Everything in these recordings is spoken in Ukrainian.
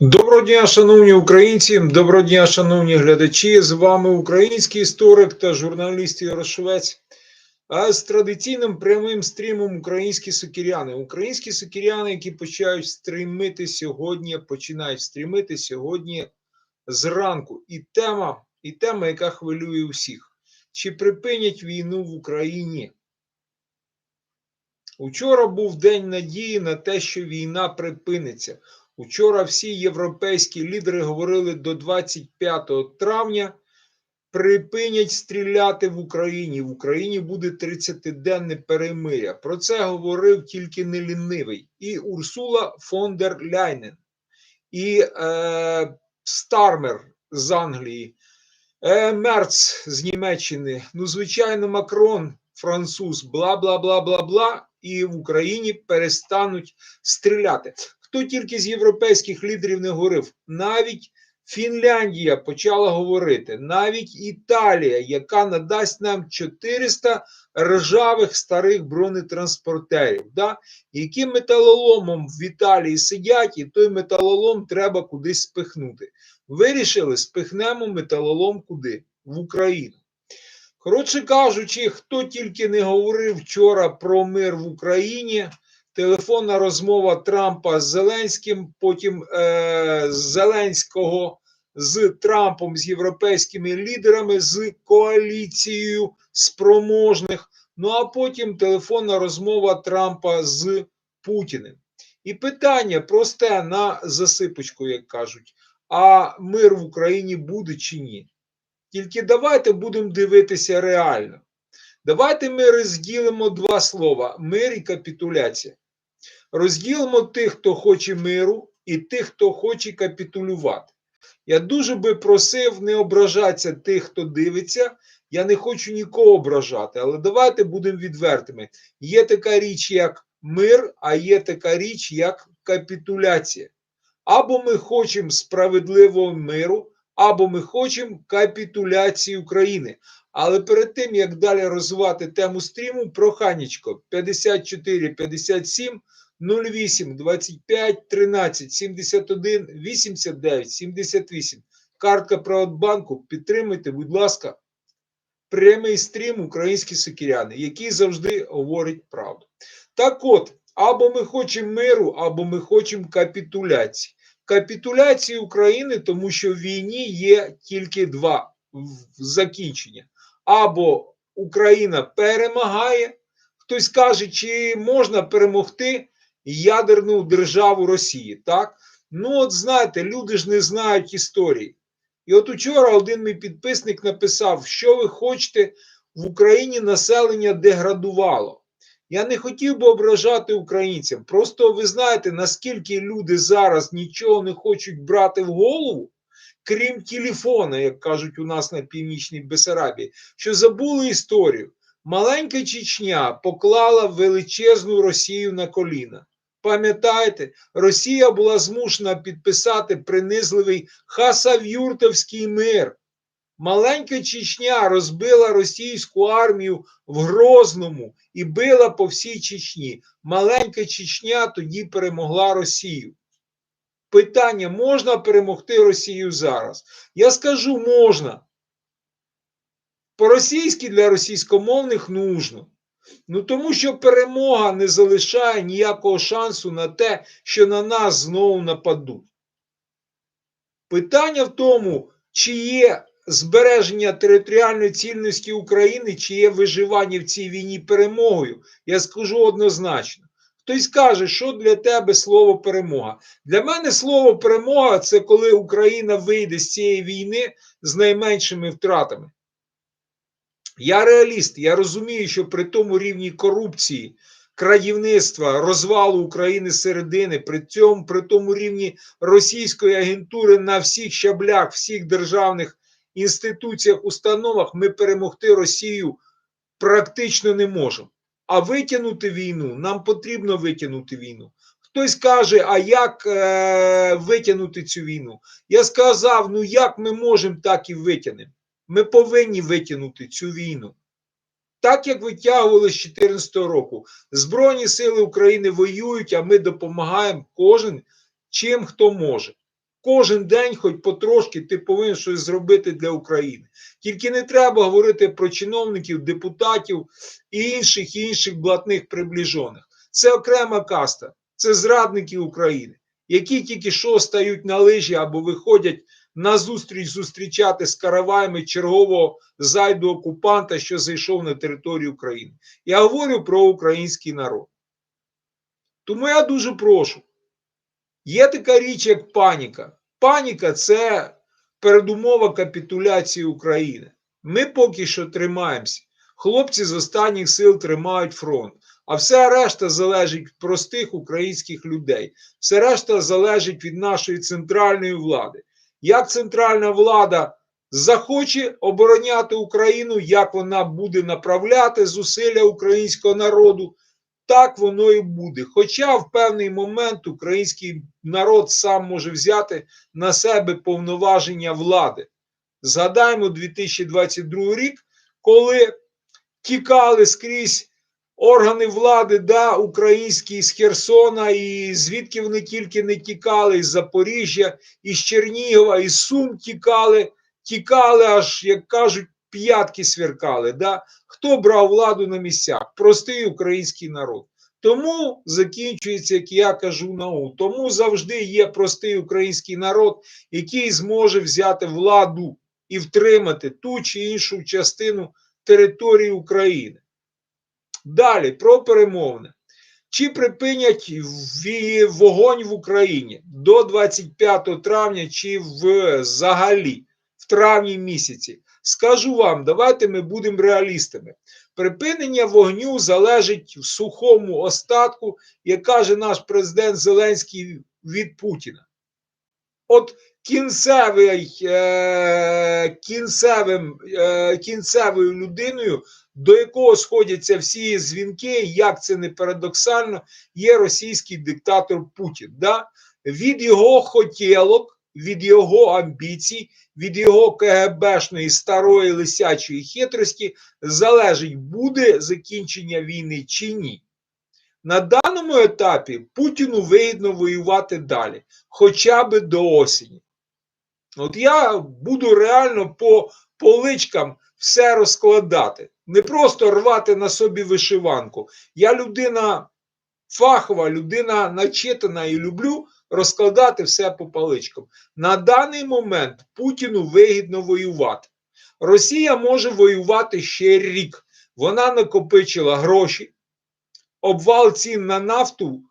Доброго дня, шановні українці, доброго дня, шановні глядачі. З вами український історик та журналіст Ярошовець. А з традиційним прямим стрімом українські сокіряни. Українські сокіряни, які почають стрімити сьогодні, починають стрімити сьогодні зранку. І тема, і тема, яка хвилює усіх: чи припинять війну в Україні? Учора був день надії на те, що війна припиниться. Учора всі європейські лідери говорили до 25 травня припинять стріляти в Україні. В Україні буде 30-денне перемиря. Про це говорив тільки не лінивий. І Урсула фон дер Ляйнен, і е, Стармер з Англії, е, Мерц з Німеччини. Ну, звичайно, Макрон, француз, бла бла бла бла бла. І в Україні перестануть стріляти. Хто тільки з європейських лідерів не говорив, навіть Фінляндія почала говорити, навіть Італія, яка надасть нам 400 ржавих старих бронетранспортерів, да? які металоломом в Італії сидять, і той металолом треба кудись спихнути. Вирішили, спихнемо металолом куди? В Україну. Коротше кажучи, хто тільки не говорив вчора про мир в Україні телефонна розмова Трампа з Зеленським, потім е, Зеленського з Трампом, з європейськими лідерами, з коаліцією спроможних. Ну а потім телефонна розмова Трампа з Путіним. І питання просте на засипочку, як кажуть: а мир в Україні буде чи ні? Тільки давайте будемо дивитися реально. Давайте ми розділимо два слова: мир і капітуляція. Розділимо тих, хто хоче миру, і тих, хто хоче капітулювати. Я дуже би просив не ображатися тих, хто дивиться. Я не хочу нікого ображати, але давайте будемо відвертими. Є така річ, як мир, а є така річ, як капітуляція. Або ми хочемо справедливого миру, або ми хочемо капітуляції України. Але перед тим, як далі розвивати тему стріму, проханечко 54 57 08 25 13 71 89 78. Картка Приватбанку. Підтримуйте, будь ласка, прямий стрім українські сокіряни, який завжди говорить правду. Так от, або ми хочемо миру, або ми хочемо капітуляції. Капітуляції України, тому що в війні є тільки два закінчення. Або Україна перемагає, хтось каже, чи можна перемогти ядерну державу Росії. Так? Ну, от знаєте, люди ж не знають історії. І от учора один мій підписник написав, що ви хочете в Україні населення деградувало. Я не хотів би ображати українцям. Просто ви знаєте, наскільки люди зараз нічого не хочуть брати в голову, крім телефона, як кажуть у нас на північній Бесарабії, що забули історію. Маленька Чечня поклала величезну Росію на коліна. Пам'ятаєте, Росія була змушена підписати принизливий Хасавюртовський мир. Маленька Чечня розбила російську армію в Грозному і била по всій Чечні. Маленька Чечня тоді перемогла Росію. Питання: можна перемогти Росію зараз? Я скажу можна. По-російськи для російськомовних нужно. Ну тому що перемога не залишає ніякого шансу на те, що на нас знову нападуть. Питання в тому, чи є збереження територіальної цільності України, чи є виживання в цій війні перемогою, я скажу однозначно. Хтось каже, що для тебе слово перемога. Для мене слово перемога це коли Україна вийде з цієї війни з найменшими втратами. Я реаліст, я розумію, що при тому рівні корупції, крадівництва, розвалу України середини, при цьому при тому рівні російської агентури на всіх щаблях, всіх державних інституціях, установах ми перемогти Росію практично не можемо. А витягнути війну нам потрібно витягнути війну. Хтось каже, а як е, витягнути цю війну? Я сказав: ну як ми можемо, так і витягнемо. Ми повинні витягнути цю війну. Так як витягували з 2014 року. Збройні сили України воюють, а ми допомагаємо кожен чим хто може. Кожен день, хоч потрошки, ти повинен щось зробити для України. Тільки не треба говорити про чиновників, депутатів і інших і інших блатних приближених. Це окрема каста, це зрадники України, які тільки що стають на лижі або виходять на зустріч зустрічати з караваями чергового зайду окупанта, що зайшов на територію України. Я говорю про український народ. Тому я дуже прошу. Є така річ, як паніка. Паніка це передумова капітуляції України. Ми поки що тримаємося. Хлопці з останніх сил тримають фронт. А все решта залежить від простих українських людей. Все решта залежить від нашої центральної влади. Як центральна влада захоче обороняти Україну, як вона буде направляти зусилля українського народу, так воно і буде. Хоча в певний момент український народ сам може взяти на себе повноваження влади. Згадаємо 2022 рік, коли тікали скрізь органи влади, да, українські з Херсона, і звідки вони тільки не тікали, із Запоріжжя, із Чернігова, із Сум тікали, тікали, аж, як кажуть, п'ятки сверкали. Да? Хто брав владу на місцях? Простий український народ. Тому закінчується, як я кажу, нау. Тому завжди є простий український народ, який зможе взяти владу і втримати ту чи іншу частину території України. Далі про перемовини. Чи припинять вогонь в Україні до 25 травня, чи взагалі в травні місяці? Скажу вам, давайте ми будемо реалістами. Припинення вогню залежить в сухому остатку, як каже наш президент Зеленський від Путіна. От кінцевий, е, кінцевим, е, кінцевою людиною, до якого сходяться всі дзвінки, як це не парадоксально, є російський диктатор Путін. Да? Від його хотілок, від його амбіцій, від його КГБшної старої лисячої хитрості залежить, буде закінчення війни чи ні. На даному етапі Путіну вигідно воювати далі, хоча б до осені. От я буду реально по поличкам все розкладати. Не просто рвати на собі вишиванку. Я людина фахова, людина начитана і люблю розкладати все по паличкам. На даний момент Путіну вигідно воювати. Росія може воювати ще рік. Вона накопичила гроші, обвал цін на нафту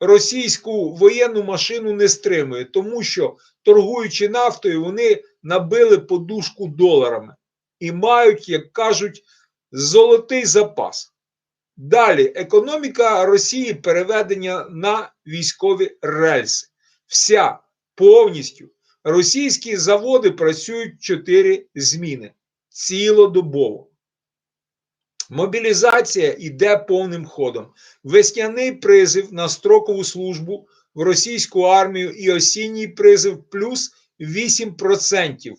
російську воєнну машину не стримує, тому що, торгуючи нафтою, вони набили подушку доларами і мають, як кажуть, золотий запас. Далі, економіка Росії переведення на військові рельси. Вся повністю. Російські заводи працюють 4 зміни цілодобово. Мобілізація йде повним ходом. Весняний призив на строкову службу в російську армію і осінній призив плюс 8%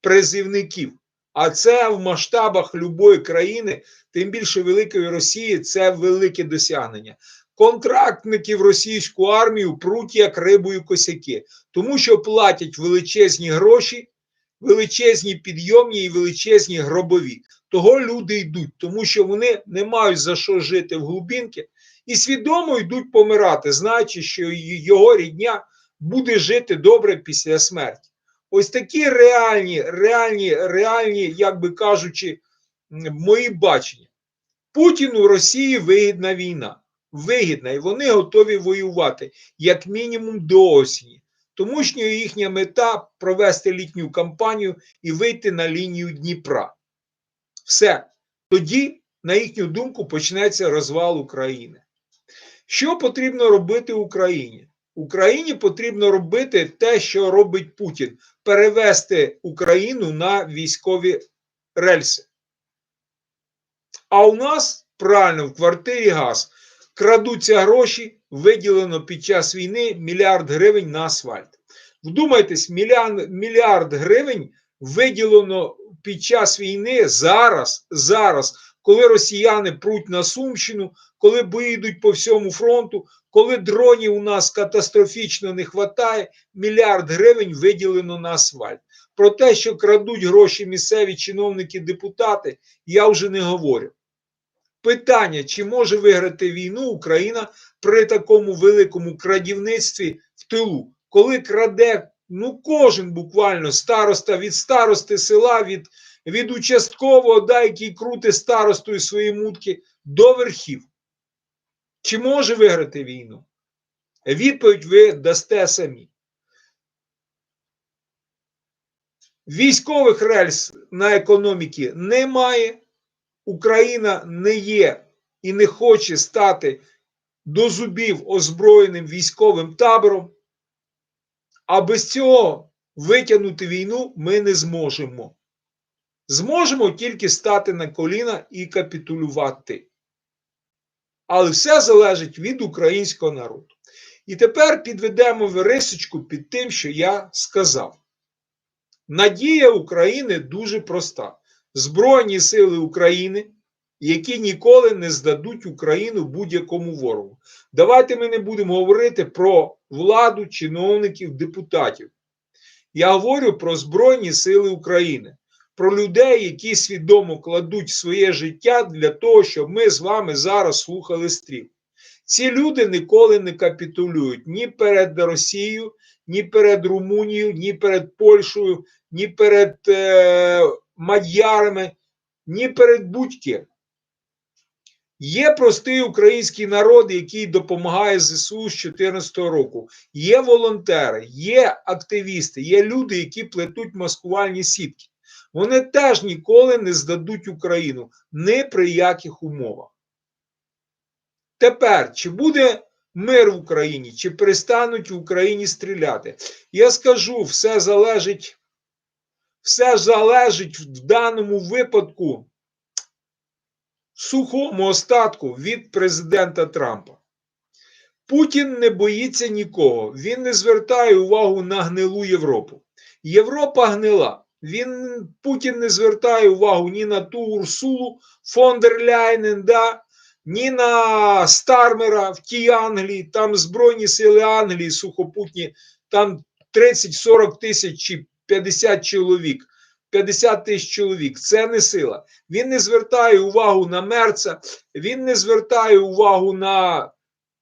призивників. А це в масштабах любої країни, тим більше Великої Росії, це велике досягнення. Контрактники в російську армію пруть як рибою косяки, тому що платять величезні гроші, величезні підйомні і величезні гробові. Того люди йдуть, тому що вони не мають за що жити в глубинки і свідомо йдуть помирати, знаючи, що його рідня буде жити добре після смерті. Ось такі реальні, реальні, реальні, як би кажучи, мої бачення. Путіну Росії вигідна війна. Вигідна, і вони готові воювати як мінімум до осені. Тому що їхня мета провести літню кампанію і вийти на лінію Дніпра. Все. Тоді, на їхню думку, почнеться розвал України. Що потрібно робити Україні? Україні потрібно робити те, що робить Путін: перевести Україну на військові рельси. А у нас правильно в квартирі газ крадуться гроші, виділено під час війни мільярд гривень на асфальт. Вдумайтесь, мільярд, мільярд гривень виділено під час війни зараз, зараз, коли росіяни пруть на Сумщину, коли бої йдуть по всьому фронту, коли дронів у нас катастрофічно не вистачає, мільярд гривень виділено на асфальт. Про те, що крадуть гроші місцеві чиновники, депутати, я вже не говорю. Питання, чи може виграти війну Україна при такому великому крадівництві в тилу, коли краде ну кожен буквально староста від старости села, від, від участкового, да, який крути старостою свої мутки, до верхів. Чи може виграти війну? Відповідь ви дасте самі. Військових рельс на економіки немає. Україна не є і не хоче стати до зубів озброєним військовим табором. А без цього витягнути війну ми не зможемо. Зможемо тільки стати на коліна і капітулювати. Але все залежить від українського народу. І тепер підведемо рисочку під тим, що я сказав. Надія України дуже проста. Збройні сили України, які ніколи не здадуть Україну будь-якому ворогу. Давайте ми не будемо говорити про владу, чиновників, депутатів. Я говорю про Збройні Сили України, про людей, які свідомо кладуть своє життя для того, щоб ми з вами зараз слухали стріл. Ці люди ніколи не капітулюють ні перед Росією, ні перед Румунією, ні перед Польщею, ні перед е, мадярами, ні перед будь-ким. Є простий український народ, який допомагає ЗСУ з 2014 року. Є волонтери, є активісти, є люди, які плетуть маскувальні сітки. Вони теж ніколи не здадуть Україну ні при яких умовах. Тепер, чи буде мир в Україні, чи перестануть в Україні стріляти? Я скажу, все залежить, все залежить в даному випадку сухому остатку від президента Трампа. Путін не боїться нікого, він не звертає увагу на гнилу Європу. Європа гнила. Він Путін не звертає увагу ні на ту Урсулу фон дер Ляйнен, да, ні на Стармера в тій Англії, там Збройні сили Англії сухопутні, там 30-40 тисяч чи 50 чоловік. 50 тисяч чоловік. Це не сила. Він не звертає увагу на Мерца, він не звертає увагу на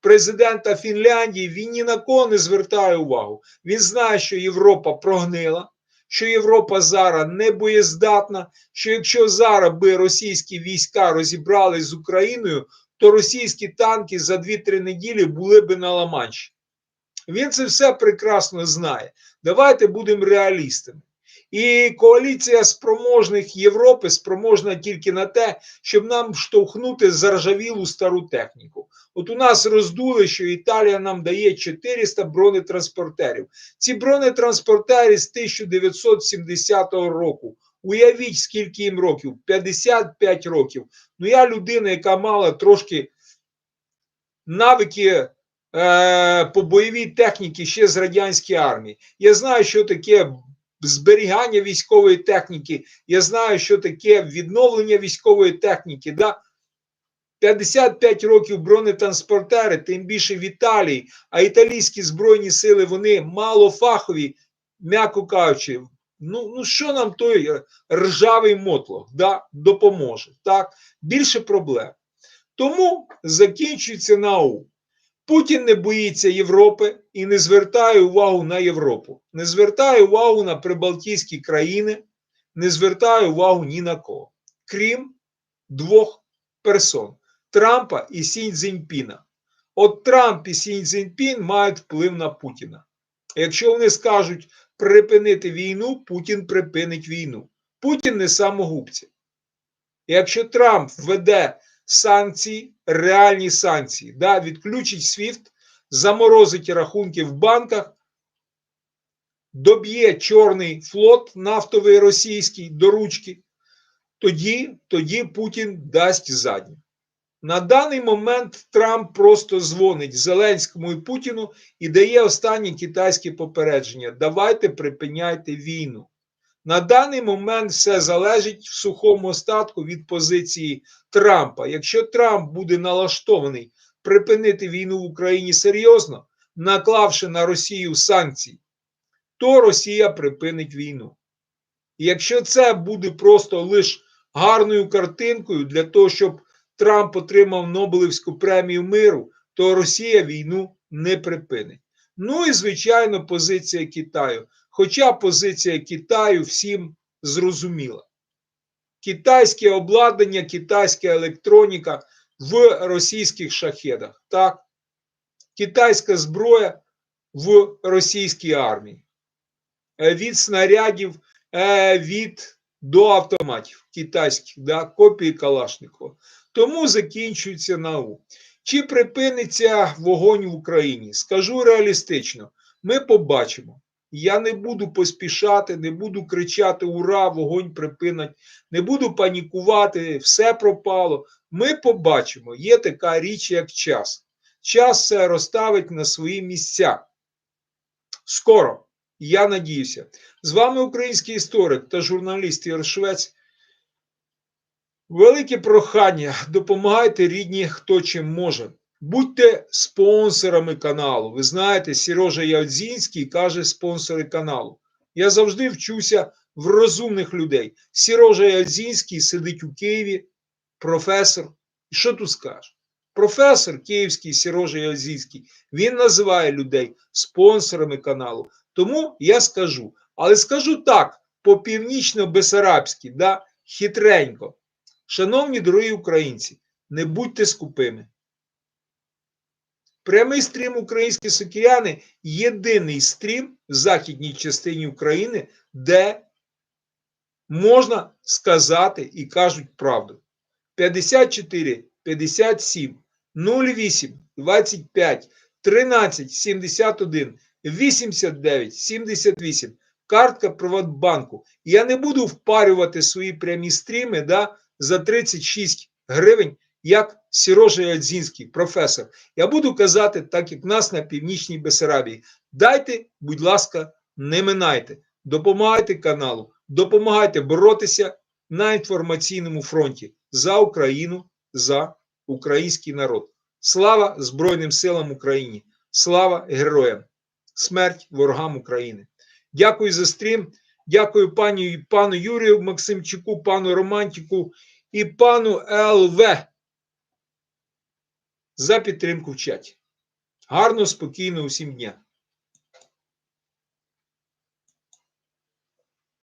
президента Фінляндії, він ні на кого не звертає увагу. Він знає, що Європа прогнила, що Європа зараз не боєздатна, що якщо зараз би російські війська розібрались з Україною, то російські танки за 2-3 неділі були би на Ла-Манші. Він це все прекрасно знає. Давайте будемо реалістами. І коаліція спроможних Європи спроможна тільки на те, щоб нам штовхнути заржавілу стару техніку. От у нас роздули, що Італія нам дає 400 бронетранспортерів. Ці бронетранспортери з 1970 року. Уявіть, скільки їм років? 55 років. Ну, я людина, яка мала трошки навики е, по бойовій техніці ще з радянської армії. Я знаю, що таке зберігання військової техніки. Я знаю, що таке відновлення військової техніки. Да? 55 років бронетранспортери, тим більше в Італії, а італійські збройні сили вони малофахові, м'яко кажучи. Ну, ну що нам той ржавий мотлох да, допоможе? Так? Більше проблем. Тому закінчується наук. Путін не боїться Європи і не звертає увагу на Європу, не звертає увагу на прибалтійські країни, не звертає увагу ні на кого, крім двох персон Трампа і Сінь Цзіньпіна. От Трамп і Сінь Цзіньпін мають вплив на Путіна. Якщо вони скажуть припинити війну, Путін припинить війну. Путін не самогубці. Якщо Трамп введе санкції, реальні санкції, да, відключить SWIFT, заморозить рахунки в банках, доб'є Чорний флот нафтовий російський до ручки, тоді, тоді Путін дасть задню. На даний момент Трамп просто дзвонить Зеленському і Путіну і дає останнє китайське попередження: давайте припиняйте війну. На даний момент все залежить в сухому остатку від позиції Трампа. Якщо Трамп буде налаштований припинити війну в Україні серйозно, наклавши на Росію санкції, то Росія припинить війну. І якщо це буде просто лише гарною картинкою для того, щоб Трамп отримав Нобелівську премію миру, то Росія війну не припинить. Ну і звичайно, позиція Китаю. Хоча позиція Китаю всім зрозуміла. Китайське обладнання, китайська електроніка в російських шахедах. Так? Китайська зброя в російській армії. Е, Від снарядів, е, від до автоматів китайських, да, копії Калашникова. Тому закінчується нау. Чи припиниться вогонь в Україні? Скажу реалістично, ми побачимо. Я не буду поспішати, не буду кричати Ура, вогонь припинать, не буду панікувати, все пропало. Ми побачимо, є така річ, як час. Час все розставить на свої місця. Скоро, я надіюся. З вами український історик та журналіст Ігор Швець. Велике прохання, допомагайте рідні, хто чим може. Будьте спонсорами каналу. Ви знаєте, Сережа Ядзінський каже спонсори каналу. Я завжди вчуся в розумних людей. Сережа Ядзінський сидить у Києві, професор. І що тут скаже? Професор київський Сережа Ядзінський, він називає людей спонсорами каналу. Тому я скажу, але скажу так, по північно-бесарабськи, да, хитренько. Шановні дорогі українці, не будьте скупими. Прямий стрім Українські сокіряни єдиний стрім в західній частині України, де можна сказати і кажуть правду. 54 57 08 25 13 71 89 78 картка Приватбанку. Я не буду впарювати свої прямі стріми да, за 36 гривень, як Сірожа Ядзінський, професор. Я буду казати, так як нас на північній Бесарабії. Дайте, будь ласка, не минайте. Допомагайте каналу, допомагайте боротися на інформаційному фронті за Україну, за український народ. Слава Збройним силам України! Слава героям! Смерть ворогам України! Дякую за стрім. Дякую пані, пану Юрію Максимчуку, пану Романтику і пану ЛВ за підтримку в чаті. Гарно, спокійно усім дня.